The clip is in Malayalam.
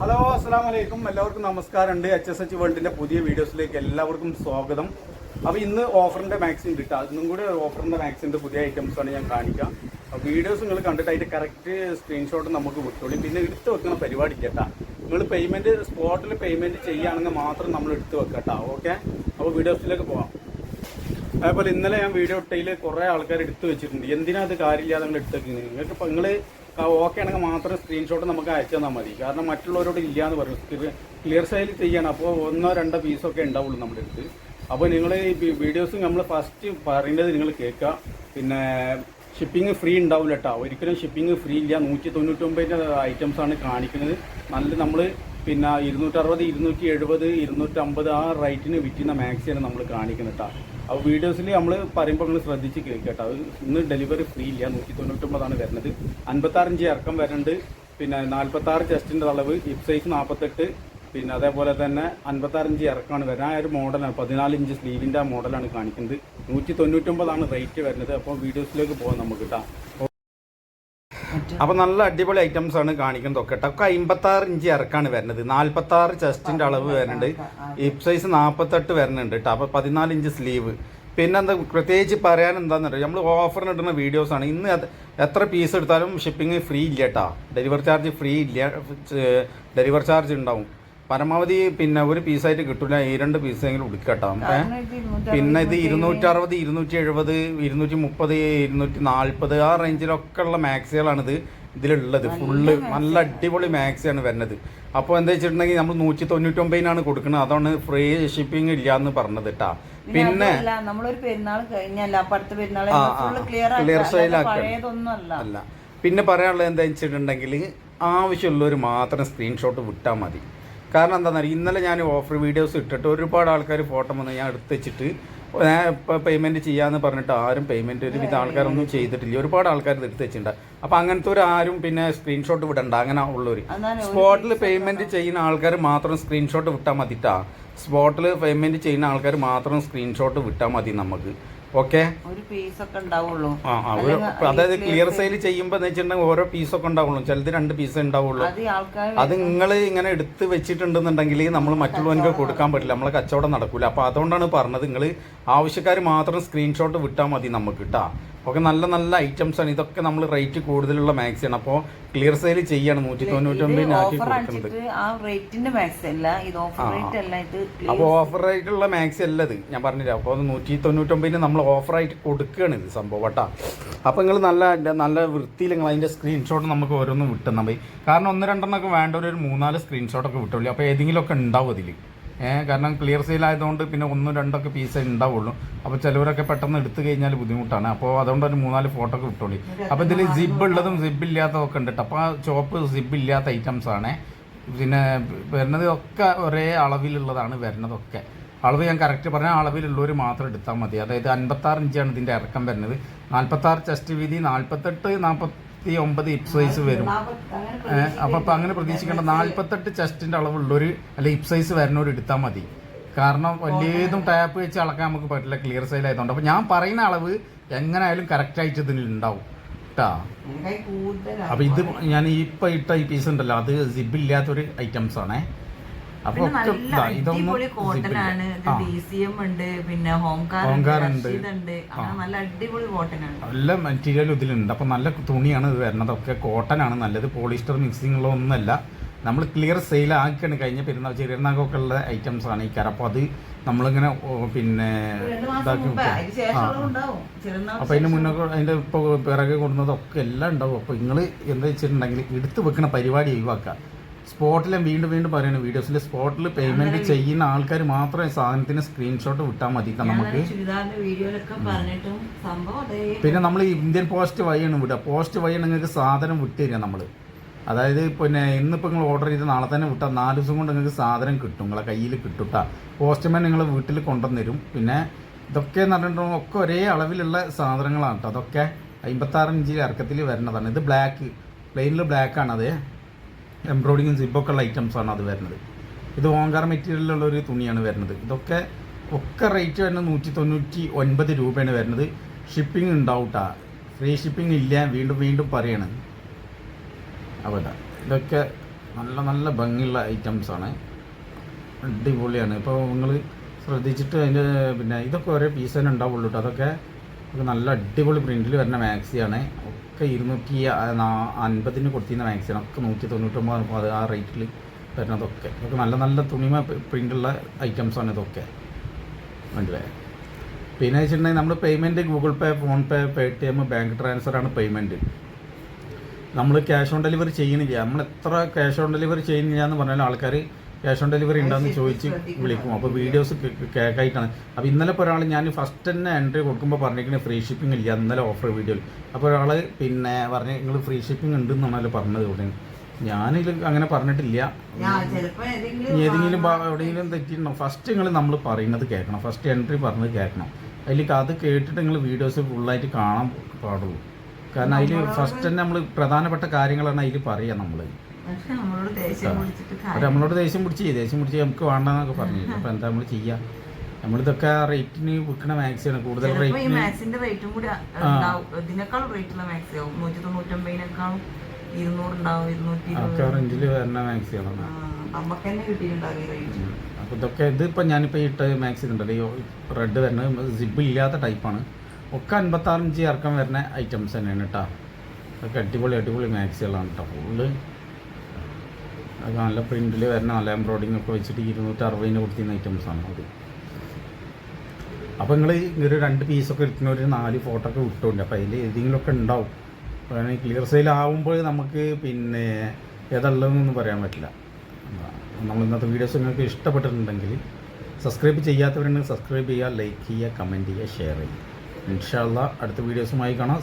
ഹലോ അസ്സാം വലൈക്കും എല്ലാവർക്കും നമസ്കാരമുണ്ട്. എച്ച് എസ് എച്ച് വേൾഡിന്റെ പുതിയ വീഡിയോസിലേക്ക് എല്ലാവർക്കും സ്വാഗതം. അപ്പോൾ ഇന്ന് ഓഫറിന്റെ മാക്സിൻ കിട്ടുക ഇന്നും കൂടി ഓഫറിന്റെ മാക്സിന്റെ പുതിയ ഐറ്റംസ് ആണ് ഞാൻ കാണിക്കാം. വീഡിയോസ് നിങ്ങൾ കണ്ടിട്ട് അതിന്റെ കറക്റ്റ് സ്ക്രീൻഷോട്ട് നമുക്ക് വിട്ടോളി. പിന്നെ എടുത്തു വെക്കുന്ന പരിപാടി കേട്ടാ നിങ്ങൾ പേയ്മെന്റ് സ്പോട്ടിൽ പേയ്മെന്റ് ചെയ്യുകയാണെങ്കിൽ മാത്രം നമ്മൾ എടുത്ത് വെക്കട്ടാ ഓക്കെ അപ്പോൾ വീഡിയോസിലേക്ക് പോവാം. അതേപോലെ ഇന്നലെ ഞാൻ വീഡിയോ ഇട്ടയിൽ കുറേ ആൾക്കാർ എടുത്തു വെച്ചിട്ടുണ്ട്. എന്തിനാ അത് കാര്യമില്ലാതെ നിങ്ങൾ എടുത്തേക്കുന്നത് നിങ്ങൾക്ക് ഇപ്പം നിങ്ങൾ ഓക്കെ ആണെങ്കിൽ മാത്രം സ്ക്രീൻഷോട്ട് നമുക്ക് അയച്ചു തന്നാൽ മതി. കാരണം മറ്റുള്ളവരോട് ഇല്ല എന്ന് പറയും ക്ലിയർ സൈൽ ചെയ്യണം. അപ്പോൾ ഒന്നോ രണ്ടോ പീസൊക്കെ ഉണ്ടാവുള്ളൂ നമ്മുടെ അടുത്ത്. അപ്പോൾ നിങ്ങൾ ഈ വീഡിയോസ് നമ്മൾ ഫസ്റ്റ് പറയുന്നത് നിങ്ങൾ കേൾക്കുക. പിന്നെ ഷിപ്പിംഗ് ഫ്രീ ഉണ്ടാവില്ല കേട്ടോ ഒരിക്കലും ഷിപ്പിംഗ് ഫ്രീ ഇല്ല. നൂറ്റി തൊണ്ണൂറ്റൊമ്പതിന്റെ ഐറ്റംസാണ് കാണിക്കുന്നത്. നല്ല നമ്മൾ പിന്നെ ഇരുന്നൂറ്ററുപത് ഇരുന്നൂറ്റി എഴുപത് ഇരുന്നൂറ്റമ്പത് ആ റേറ്റിന് വിറ്റുന്ന മാക്സിയാണ് നമ്മൾ കാണിക്കുന്നത് കേട്ടോ അപ്പോൾ വീഡിയോസിൽ നമ്മൾ പറയുമ്പോൾ നിങ്ങൾ ശ്രദ്ധിച്ച് കേൾക്കുക കേട്ടോ. അത് ഇന്ന് ഡെലിവറി ഫ്രീ ഇല്ല. നൂറ്റി തൊണ്ണൂറ്റൊമ്പതാണ് വരുന്നത്. അൻപത്താറ് ഇഞ്ച് ഇറക്കം വരുന്നുണ്ട്. പിന്നെ നാൽപ്പത്താറ് ചെസ്റ്റിന്റെ അളവ് ഹിപ് സൈസ് നാൽപ്പത്തെട്ട് പിന്നെ അതേപോലെ തന്നെ അൻപത്താറ് ഇഞ്ച് ഇറക്കമാണ് വരുന്നത്. ആ ഒരു മോഡലാണ്. പതിനാല് ഇഞ്ച് സ്ലീവിന്റെ മോഡലാണ് കാണിക്കുന്നത്. നൂറ്റി തൊണ്ണൂറ്റൊമ്പതാണ് റേറ്റ് വരുന്നത്. അപ്പോൾ വീഡിയോസിലേക്ക് പോകാം നമുക്ക് കേട്ടോ അപ്പോൾ നല്ല അടിപൊളി ഐറ്റംസ് ആണ് കാണിക്കുന്നത്. ഒക്കെ ഒക്കെ അമ്പത്താറ് ഇഞ്ച് ഇറക്കാണ് വരുന്നത്. നാൽപ്പത്താറ് ചെസ്റ്റിന്റെ അളവ് വരുന്നുണ്ട്. ഹിപ് സൈസ് നാൽപ്പത്തെട്ട് വരുന്നുണ്ട് കേട്ടോ അപ്പോൾ പതിനാല് ഇഞ്ച് സ്ലീവ് പിന്നെ എന്താ പ്രത്യേകിച്ച് പറയാൻ എന്താണെന്ന് അറിയാം നമ്മൾ ഓഫറിന് ഇടുന്ന വീഡിയോസ് ആണ്. ഇന്ന് എത്ര പീസ് എടുത്താലും ഷിപ്പിംഗ് ഫ്രീ ഇല്ല കേട്ടോ ഡെലിവറി ചാർജ് ഫ്രീ ഇല്ല. ഡെലിവറി ചാർജ് ഉണ്ടാവും. പരമാവധി പിന്നെ ഒരു പീസായിട്ട് കിട്ടില്ല ഈ രണ്ട് പീസെങ്കിലും ഉടുക്കട്ടാം. പിന്നെ ഇത് ഇരുന്നൂറ്റി അറുപത് ഇരുന്നൂറ്റി എഴുപത് ഇരുന്നൂറ്റി മുപ്പത് ഇരുന്നൂറ്റി നാൽപ്പത് ആ റേഞ്ചിലൊക്കെ ഉള്ള മാക്സികളാണിത് ഇതിലുള്ളത്. ഫുള്ള് നല്ല അടിപൊളി മാക്സിയാണ് വരുന്നത്. അപ്പോൾ എന്താ വെച്ചിട്ടുണ്ടെങ്കിൽ നമ്മൾ നൂറ്റി തൊണ്ണൂറ്റൊമ്പതിനാണ് കൊടുക്കുന്നത്. അതാണ് ഫ്രീ ഷിപ്പിംഗ് ഇല്ല എന്ന് പറഞ്ഞത് കേട്ടാ പിന്നെ നമ്മളൊരു പെരുന്നാൾ കഴിഞ്ഞല്ല? അടുത്ത പെരുന്നാൾ ക്ലിയർ അല്ല അല്ല. പിന്നെ പറയാനുള്ളത് എന്താ വെച്ചിട്ടുണ്ടെങ്കിൽ ആവശ്യമുള്ളവർ മാത്രം സ്ക്രീൻഷോട്ട് വിട്ടാൽ മതി. കാരണം എന്താണെന്ന് അറിയാം? ഇന്നലെ ഞാൻ ഓഫർ വീഡിയോസ് ഇട്ടിട്ട് ഒരുപാട് ആൾക്കാർ ഫോട്ടോ വന്ന് ഞാൻ എടുത്ത് വെച്ചിട്ട് ഞാൻ ഇപ്പോൾ പേയ്മെന്റ് ചെയ്യാമെന്ന് പറഞ്ഞിട്ട് ആരും പേയ്മെന്റ് ഒരുവിധ ആൾക്കാരൊന്നും ചെയ്തിട്ടില്ല. ഒരുപാട് ആൾക്കാർ ഇത് എടുത്ത് വെച്ചിട്ടുണ്ട്. അപ്പോൾ അങ്ങനത്തെ ഒരു ആരും പിന്നെ സ്ക്രീൻഷോട്ട് വിടണ്ട. അങ്ങനെ ഉള്ളവർ സ്പോട്ടിൽ പേയ്മെന്റ് ചെയ്യുന്ന ആൾക്കാർ മാത്രം സ്ക്രീൻഷോട്ട് വിട്ടാൽ മതിട്ടാ. സ്പോട്ടിൽ പേയ്മെന്റ് ചെയ്യുന്ന ആൾക്കാർ മാത്രം സ്ക്രീൻഷോട്ട് വിട്ടാൽ മതി നമുക്ക്. ഓക്കെ ഒരു ഉണ്ടാവുള്ളൂ. ആ ആ ഒരു അതായത് ക്ലിയർ സെയിൽ ചെയ്യുമ്പോൾ എന്ന് വെച്ചിട്ടുണ്ടെങ്കിൽ ഓരോ പീസൊക്കെ ഉണ്ടാവുള്ളൂ. ചിലത് രണ്ട് പീസ് ഉണ്ടാവുള്ളൂ. അത് ആൾക്കാർ അത് നിങ്ങൾ ഇങ്ങനെ എടുത്ത് വെച്ചിട്ടുണ്ടെന്നുണ്ടെങ്കിൽ നമ്മൾ മറ്റുള്ളവർക്ക് കൊടുക്കാൻ പറ്റില്ല. നമ്മളെ കച്ചവടം നടക്കൂല. അപ്പോൾ അതുകൊണ്ടാണ് പറഞ്ഞത് നിങ്ങൾ ആവശ്യക്കാർ മാത്രം സ്ക്രീൻഷോട്ട് വിട്ടാൽ മതി നമുക്ക് കേട്ടോ ഒക്കെ നല്ല നല്ല ഐറ്റംസ് ആണ്. ഇതൊക്കെ നമ്മൾ റേറ്റ് കൂടുതലുള്ള മാക്സിയാണ് അപ്പോൾ ക്ലിയർ സെയിൽ ചെയ്യാണ്. നൂറ്റി തൊണ്ണൂറ്റൊമ്പതിന് ആക്കി ഓഫർ കൊടുക്കുന്നത്. അപ്പോൾ ഓഫർ ആയിട്ടുള്ള മാക്സി അല്ല. ഇത് ഞാൻ പറഞ്ഞില്ല? അപ്പോൾ നൂറ്റി തൊണ്ണൂറ്റൊമ്പതിന് നമ്മൾ ഓഫറായിട്ട് കൊടുക്കുകയാണ് ഇത് സംഭവം കേട്ടോ. അപ്പോൾ നിങ്ങൾ നല്ല നല്ല വൃത്തിയിൽ നിങ്ങൾ അതിന്റെ സ്ക്രീൻഷോട്ട് നമുക്ക് ഓരോന്നും വിട്ടുന്നാൽ മതി. കാരണം ഒന്ന് രണ്ടെണ്ണമൊക്കെ വേണ്ട ഒരു മൂന്നാൽ സ്ക്രീൻഷോട്ടൊക്കെ വിട്ടുള്ളൂ. അപ്പോൾ ഏതെങ്കിലുമൊക്കെ ഉണ്ടാവും അതിൽ കാരണം ക്ലിയർ സെയിൽ ആയതുകൊണ്ട് പിന്നെ ഒന്നും രണ്ടൊക്കെ പീസേ ഉണ്ടാവുള്ളൂ. അപ്പോൾ ചിലവരൊക്കെ പെട്ടെന്ന് എടുത്തു കഴിഞ്ഞാൽ ബുദ്ധിമുട്ടാണ്. അപ്പോൾ അതുകൊണ്ട് ഒരു മൂന്നാൽ ഫോട്ടോ ഒക്കെ വിട്ടോളി അപ്പോൾ ഇതിൽ സിബ് ഉള്ളതും സിബ് ഇല്ലാത്തതൊക്കെ ഉണ്ട് കേട്ടോ അപ്പോൾ ആ ചോപ്പ് സിബ് ഇല്ലാത്ത ഐറ്റംസ് ആണ്. പിന്നെ വരുന്നത് ഒക്കെ ഒരേ അളവിലുള്ളതാണ് വരുന്നതൊക്കെ. അളവ് ഞാൻ കറക്റ്റ് പറഞ്ഞ അളവിലുള്ളവർ മാത്രം എടുത്താൽ മതി. അതായത് അൻപത്താറ് ഇഞ്ചാണ് ഇതിന്റെ ഇറക്കം വരുന്നത്. നാൽപ്പത്താറ് ചെസ്റ്റ് വീതി നാൽപ്പത്തെട്ട് നാൽപ്പത്തി ഒമ്പത് ഇപ്സൈസ് സൈസ് വരും. അപ്പോൾ അപ്പോൾ അങ്ങനെ പ്രതീക്ഷിക്കേണ്ട നാൽപ്പത്തെട്ട് ചെസ്റ്റിന്റെ അളവുള്ളൊരു അല്ല ഇപ്സൈസ് സൈസ് വരുന്നവർ എടുത്താൽ മതി. കാരണം വലിയതും ടാപ്പ് വെച്ച് അളക്കാൻ നമുക്ക് പറ്റില്ല ക്ലിയർ സെയിൽ ആയതുകൊണ്ട് അപ്പോൾ ഞാൻ പറയുന്ന അളവ് എങ്ങനെയായാലും കറക്റ്റായിട്ട് ഇതിൽ ഉണ്ടാവും കേട്ടോ കൂടുതലാണ് അപ്പൊ ഇത് ഞാൻ ഇപ്പൊ ഇട്ട ഈ പീസ് ഉണ്ടല്ലോ അത് സിബ് ഇല്ലാത്തൊരു ഐറ്റംസ് ആണേ. അപ്പൊ നല്ല മെറ്റീരിയൽ ഇതിലുണ്ട്. അപ്പൊ നല്ല തുണിയാണ് ഇത് വരുന്നത് ഒക്കെ കോട്ടൺ ആണ് നല്ലത്. പോളിസ്റ്റർ മിക്സിംഗ് ഉള്ള ഒന്നല്ല. നമ്മൾ ക്ലിയർ സെയിൽ ആക്കിയാണ്. കഴിഞ്ഞ പെരുന്നാൾ ചെറിയനാഗൊക്കെ ഉള്ള ഐറ്റംസ് ആണ് ഈ കാരം അപ്പോൾ അത് നമ്മളിങ്ങനെ പിന്നെ അപ്പൊ ഇതാക്കി. അതിന് അപ്പോൾ അതിന്റെ മുന്നേ അതിന്റെ ഇപ്പോൾ പിറകെ കൊണ്ടുവന്നതൊക്കെ എല്ലാം ഉണ്ടാവും. അപ്പോൾ നിങ്ങൾ എന്താ വെച്ചിട്ടുണ്ടെങ്കിൽ എടുത്ത് വെക്കുന്ന പരിപാടി ഒഴിവാക്കുക. സ്പോട്ടിൽ വീണ്ടും വീണ്ടും പറയുന്നത് വീഡിയോസിൽ സ്പോട്ടിൽ പേയ്മെന്റ് ചെയ്യുന്ന ആൾക്കാർ മാത്രമേ സാധനത്തിന് സ്ക്രീൻഷോട്ട് വിട്ടാൽ മതി നമുക്ക്. പിന്നെ നമ്മൾ ഇന്ത്യൻ പോസ്റ്റ് വഴിയാണ് വിടുക. പോസ്റ്റ് വഴി നിങ്ങൾക്ക് സാധനം വിട്ടുതരിക നമ്മൾ അതായത് പിന്നെ ഇന്നിപ്പോൾ നിങ്ങൾ ഓർഡർ ചെയ്ത് നാളെ തന്നെ വിട്ടാൽ നാല് ദിവസം കൊണ്ട് നിങ്ങൾക്ക് സാധനം കിട്ടും നിങ്ങളെ കയ്യിൽ കിട്ടുട്ടാ. പോസ്റ്റ്മാൻ നിങ്ങൾ വീട്ടിൽ കൊണ്ടുവന്നിരും. പിന്നെ ഇതൊക്കെ എന്ന് പറഞ്ഞിട്ടുണ്ടെങ്കിൽ ഒക്കെ ഒരേ അളവിലുള്ള സാധനങ്ങളാണ് കേട്ടോ. അതൊക്കെ അമ്പത്താറ് ഇഞ്ച് ഇറക്കത്തിൽ വരുന്നതാണ്. ഇത് ബ്ലാക്ക് പ്ലെയിനിൽ ബ്ലാക്ക് ആണ് അത്. എംബ്രോയിഡിങ്ങും സിബൊക്കെ ഉള്ള ഐറ്റംസ് ആണ് അത് വരുന്നത്. ഇത് ഓങ്കാർ മെറ്റീരിയലുള്ള ഒരു തുണിയാണ് വരുന്നത്. ഇതൊക്കെ ഒക്കെ റേറ്റ് വരുന്നത് നൂറ്റി തൊണ്ണൂറ്റി ഒൻപത് രൂപയാണ് വരുന്നത്. ഷിപ്പിംഗ് ഉണ്ടാവട്ടാ ഫ്രീ ഷിപ്പിംഗ് ഇല്ല. വീണ്ടും വീണ്ടും പറയണം. അവിടെ ഇതാ ഇതൊക്കെ നല്ല നല്ല ഭംഗിയുള്ള ആണ്. അടിപൊളിയാണ്. ഇപ്പോൾ നിങ്ങൾ ശ്രദ്ധിച്ചിട്ട് അതിന്റെ പിന്നെ ഇതൊക്കെ ഒരേ പീസ് തന്നെ ഉണ്ടാവുള്ളൂ കേട്ടോ അതൊക്കെ നല്ല അടിപൊളി പ്രിന്റിൽ വരുന്ന മാക്സിയാണ് ഒക്കെ ഇരുന്നൂറ്റി അൻപതിന് കൊടുത്തിരുന്ന മാക്സിമം ഒക്കെ നൂറ്റി തൊണ്ണൂറ്റൊമ്പത് അത് ആ റേറ്റിൽ വരുന്നതൊക്കെ. ഇതൊക്കെ നല്ല നല്ല തുണിമ പ്രിന്റുള്ള ഐറ്റംസാണ് ഇതൊക്കെ. മനസ്സിലായോ? പിന്നെ വെച്ചിട്ടുണ്ടെങ്കിൽ നമ്മൾ payment Google Pay PhonePe Paytm bank ട്രാൻസ്ഫറാണ് payment നമ്മൾ ക്യാഷ് ഓൺ ഡെലിവറി ചെയ്യുന്നില്ല. നമ്മൾ എത്ര ക്യാഷ് ഓൺ ഡെലിവറി ചെയ്യുന്നില്ല എന്ന് പറഞ്ഞാൽ ആൾക്കാർ ക്യാഷ് ഓൺ ഡെലിവറി ഉണ്ടെന്ന് ചോദിച്ച് വിളിക്കും. അപ്പോൾ വീഡിയോസ് കേക്കായിട്ടാണ്. അപ്പോൾ ഇന്നലെ ഇപ്പോൾ ഒരാൾ ഞാൻ ഫസ്റ്റ് തന്നെ എൻട്രി കൊടുക്കുമ്പോൾ പറഞ്ഞിരിക്കുന്നത് ഫ്രീ ഷിപ്പിംഗ് ഇല്ല. ഇന്നലെ ഓഫർ വീഡിയോയിൽ അപ്പോൾ ഒരാൾ പിന്നെ പറഞ്ഞ് നിങ്ങൾ ഫ്രീ ഷിപ്പിംഗ് ഉണ്ട് എന്നാണല്ലോ പറഞ്ഞത് ഇവിടെ ഞാനിത് അങ്ങനെ പറഞ്ഞിട്ടില്ല. ഏതെങ്കിലും എവിടെയെങ്കിലും തെറ്റിയിട്ടുണ്ടോ. ഫസ്റ്റ് നിങ്ങൾ നമ്മൾ പറയുന്നത് കേൾക്കണം. ഫസ്റ്റ് എൻട്രി പറഞ്ഞത് കേൾക്കണം. അതിലേക്ക് അത് കേട്ടിട്ട് നിങ്ങൾ വീഡിയോസ് ഫുള്ളായിട്ട് കാണാൻ പാടുള്ളൂ. കാരണം അതിൽ ഫസ്റ്റ് തന്നെ നമ്മൾ പ്രധാനപ്പെട്ട കാര്യങ്ങളാണ് അതിൽ പറയുക നമ്മൾ പക്ഷെ നമ്മളോട് ദേഷ്യം പിടിച്ച് ദേഷ്യം പിടിച്ച് നമുക്ക് വേണ്ടെന്നൊക്കെ പറഞ്ഞു അപ്പൊ എന്താ നമ്മൾ ചെയ്യാ? നമ്മളിതൊക്കെ റേറ്റിന് വിൽക്കുന്ന മാക്സിയാണ് കൂടുതൽ ഈ മാക്സിന്റെ റേറ്റും കൂടി ഉണ്ടാവും. ഇതിനേക്കാളും റേറ്റ് ഉള്ള മാക്സി ആവും. നൂറ്റി തൊണ്ണൂറ്റൊമ്പതിനേക്കാളും ഇരുന്നൂറ്റി റേഞ്ചിൽ വരുന്ന നമുക്ക് തന്നെ കിട്ടിയിട്ടുണ്ടാവും റേറ്റ് അപ്പോൾ ഇതൊക്കെ ഇതിപ്പോൾ ഞാനിപ്പോൾ ഇട്ട മാക്സി ഉണ്ടല്ലോ ഈ റെഡ് വരണ സിബ് ഇല്ലാത്ത ടൈപ്പാണ് ഒക്കെ അൻപത്താറ് ഇഞ്ച് ഇറക്കം വരുന്ന ഐറ്റംസ് തന്നെയാണ് കേട്ടോ അതൊക്കെ അടിപൊളി അടിപൊളി മാക്സികളാണ് കേട്ടോ ഫുള്ള് അതൊക്കെ നല്ല പ്രിന്റിൽ വരുന്ന നല്ല എംബ്രോയിഡിങ് ഒക്കെ വെച്ചിട്ട് ഇരുന്നൂറ്റി അറുപതിന് കൊടുത്തിരുന്ന ഐറ്റംസാണ് അത്. അപ്പോൾ നിങ്ങൾ ഇങ്ങനെ രണ്ട് പീസൊക്കെ എടുക്കുന്ന ഒരു നാല് ഫോട്ടോ ഒക്കെ വിട്ടുണ്ട് അപ്പോൾ അതിൽ ഏതെങ്കിലുമൊക്കെ ഉണ്ടാവും. ക്ലിയർ സെയിൽ ആവുമ്പോൾ നമുക്ക് പിന്നെ ഏതുള്ളതെന്നൊന്നും പറയാൻ പറ്റില്ല. നമ്മൾ ഇന്നത്തെ വീഡിയോസ് നിങ്ങൾക്ക് ഇഷ്ടപ്പെട്ടിട്ടുണ്ടെങ്കിൽ സബ്സ്ക്രൈബ് ചെയ്യാത്തവരുണ്ടെങ്കിൽ സബ്സ്ക്രൈബ് ചെയ്യുക ലൈക്ക് ചെയ്യുക കമന്റ് ചെയ്യുക ഷെയർ ചെയ്യുക. ഇൻഷാല്ല അടുത്ത വീഡിയോസുമായി കാണാം.